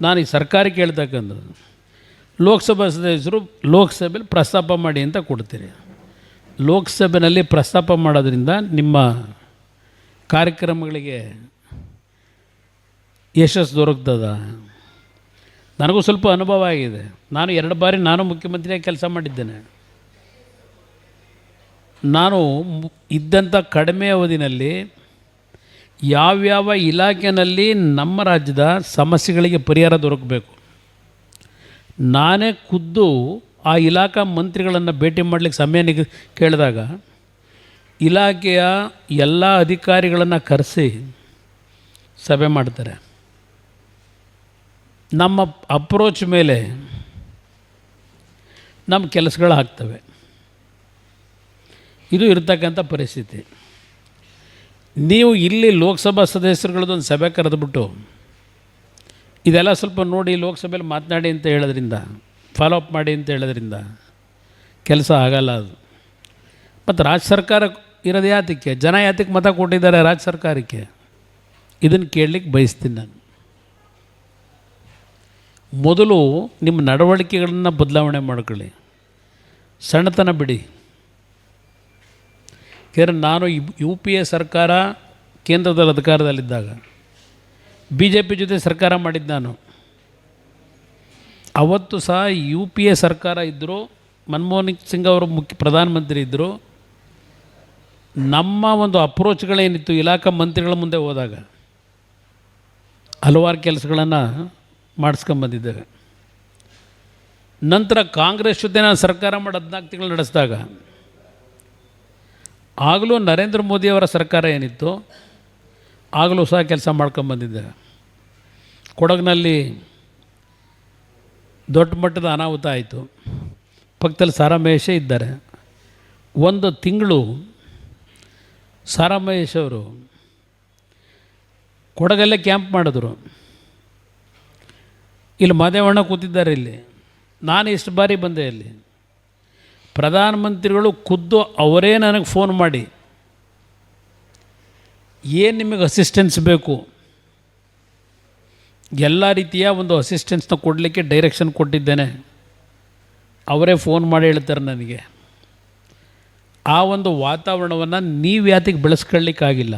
ನಾನು ಈ ಸರ್ಕಾರಕ್ಕೆ ಹೇಳ್ತಕ್ಕಂಥದ್ದು. ಲೋಕಸಭಾ ಸದಸ್ಯರು ಲೋಕಸಭೆಯಲ್ಲಿ ಪ್ರಸ್ತಾಪ ಮಾಡಿ ಅಂತ ಕೊಡ್ತೀರಿ. ಲೋಕಸಭೆಯಲ್ಲಿ ಪ್ರಸ್ತಾಪ ಮಾಡೋದ್ರಿಂದ ನಿಮ್ಮ ಕಾರ್ಯಕ್ರಮಗಳಿಗೆ ಯಶಸ್ಸು ದೊರಕ್ತದ? ನನಗೂ ಸ್ವಲ್ಪ ಅನುಭವ ಆಗಿದೆ. ನಾನು ಎರಡು ಬಾರಿ ನಾನು ಮುಖ್ಯಮಂತ್ರಿಯಾಗಿ ಕೆಲಸ ಮಾಡಿದ್ದೇನೆ. ನಾನು ಇದ್ದಂಥ ಕಡಿಮೆ ಅವಧಿನಲ್ಲಿ ಯಾವ್ಯಾವ ಇಲಾಖೆಯಲ್ಲಿ ನಮ್ಮ ರಾಜ್ಯದ ಸಮಸ್ಯೆಗಳಿಗೆ ಪರಿಹಾರ ದೊರಕಬೇಕು? ನಾನೇ ಖುದ್ದು ಆ ಇಲಾಖಾ ಮಂತ್ರಿಗಳನ್ನು ಭೇಟಿ ಮಾಡಲಿಕ್ಕೆ ಸಮಯ ನಿಗ, ಕೇಳಿದಾಗ ಇಲಾಖೆಯ ಎಲ್ಲ ಅಧಿಕಾರಿಗಳನ್ನು ಕರೆಸಿ ಸಭೆ ಮಾಡ್ತಾರೆ. ನಮ್ಮ ಅಪ್ರೋಚ್ ಮೇಲೆ ನಮ್ಮ ಕೆಲಸಗಳು ಆಗ್ತವೆ. ಇದು ಇರ್ತಕ್ಕಂಥ ಪರಿಸ್ಥಿತಿ. ನೀವು ಇಲ್ಲಿ ಲೋಕಸಭಾ ಸದಸ್ಯರುಗಳದ್ದೊಂದು ಸಭೆ ಕರೆದುಬಿಟ್ಟು, ಇದೆಲ್ಲ ಸ್ವಲ್ಪ ನೋಡಿ ಲೋಕಸಭೆಯಲ್ಲಿ ಮಾತನಾಡಿ ಅಂತ ಹೇಳೋದ್ರಿಂದ ಫಾಲೋ ಅಪ್ ಮಾಡಿ ಅಂತ ಹೇಳೋದ್ರಿಂದ ಕೆಲಸ ಆಗಲ್ಲ ಅದು. ಮತ್ತು ರಾಜ್ಯ ಸರ್ಕಾರ ಇರೋದು ಯಾತಕ್ಕೆ? ಜನ ಯಾತಕ್ಕೆ ಮತ ಕೊಟ್ಟಿದ್ದಾರೆ ರಾಜ್ಯ ಸರ್ಕಾರಕ್ಕೆ. ಇದನ್ನು ಕೇಳಲಿಕ್ಕೆ ಬಯಸ್ತೀನಿ ನಾನು. ಮೊದಲು ನಿಮ್ಮ ನಡವಳಿಕೆಗಳನ್ನು ಬದಲಾವಣೆ ಮಾಡ್ಕೊಳ್ಳಿ. ಸಣ್ಣತನ ಬಿಡಿ. ಯಾಕಂದರೆ ನಾನು ಯು ಪಿ ಎ ಸರ್ಕಾರ ಕೇಂದ್ರದಲ್ಲಿ ಅಧಿಕಾರದಲ್ಲಿದ್ದಾಗ, ಬಿ ಜೆ ಪಿ ಜೊತೆ ಸರ್ಕಾರ ಮಾಡಿದ್ದು ನಾನು. ಅವತ್ತು ಸಹ ಯು ಪಿ ಎ ಸರ್ಕಾರ ಇದ್ದರು, ಮನಮೋಹನ್ ಸಿಂಗ್ ಅವರು ಮುಖ್ಯ ಪ್ರಧಾನಮಂತ್ರಿ ಇದ್ದರು, ನಮ್ಮ ಒಂದು ಅಪ್ರೋಚ್ಗಳೇನಿತ್ತು, ಇಲಾಖಾ ಮಂತ್ರಿಗಳ ಮುಂದೆ ಹೋದಾಗ, ಹಲವಾರು ಕೆಲಸಗಳನ್ನು ಮಾಡಿಸ್ಕೊಂಬಂದಿದ್ದೇವೆ ನಂತರ ಕಾಂಗ್ರೆಸ್ ಜೊತೆ ನಾನು ಸರ್ಕಾರ ಮಾಡಿ ಹದಿನಾಲ್ಕು ತಿಂಗಳು ನಡೆಸಿದಾಗ ಆಗಲೂ ನರೇಂದ್ರ ಮೋದಿಯವರ ಸರ್ಕಾರ ಏನಿತ್ತು ಆಗಲೂ ಸಹ ಕೆಲಸ ಮಾಡ್ಕೊಂಬಂದಿದ್ದಾರೆ ಕೊಡಗಿನಲ್ಲಿ ದೊಡ್ಡ ಮಟ್ಟದ ಅನಾಹುತ ಆಯಿತು. ಪಕ್ಕದಲ್ಲಿ ಸಾರಾಮಹೇಶೇ ಇದ್ದಾರೆ. ಒಂದು ತಿಂಗಳು ಸಾರಾಮಹೇಶ್ ಅವರು ಕೊಡಗಲ್ಲೇ ಕ್ಯಾಂಪ್ ಮಾಡಿದ್ರು. ಇಲ್ಲಿ ಮಾದೇವಣ್ಣ ಕೂತಿದ್ದಾರೆ ಇಲ್ಲಿ. ನಾನು ಇಷ್ಟು ಬಾರಿ ಬಂದೆ ಇಲ್ಲಿ ಪ್ರಧಾನಮಂತ್ರಿಗಳು ಖುದ್ದು ಅವರೇ ನನಗೆ ಫೋನ್ ಮಾಡಿ, ಏನು ನಿಮಗೆ ಅಸಿಸ್ಟೆನ್ಸ್ ಬೇಕು? ಎಲ್ಲ ರೀತಿಯ ಒಂದು ಅಸಿಸ್ಟೆನ್ಸ್ನ ಕೊಡಲಿಕ್ಕೆ ಡೈರೆಕ್ಷನ್ ಕೊಟ್ಟಿದ್ದೇನೆ. ಅವರೇ ಫೋನ್ ಮಾಡಿ ಹೇಳ್ತಾರೆ ನನಗೆ. ಆ ಒಂದು ವಾತಾವರಣವನ್ನು ನೀವು ಯಾತಿಗೆ ಬೆಳೆಸ್ಕೊಳ್ಳಿಕ್ಕಾಗಿಲ್ಲ.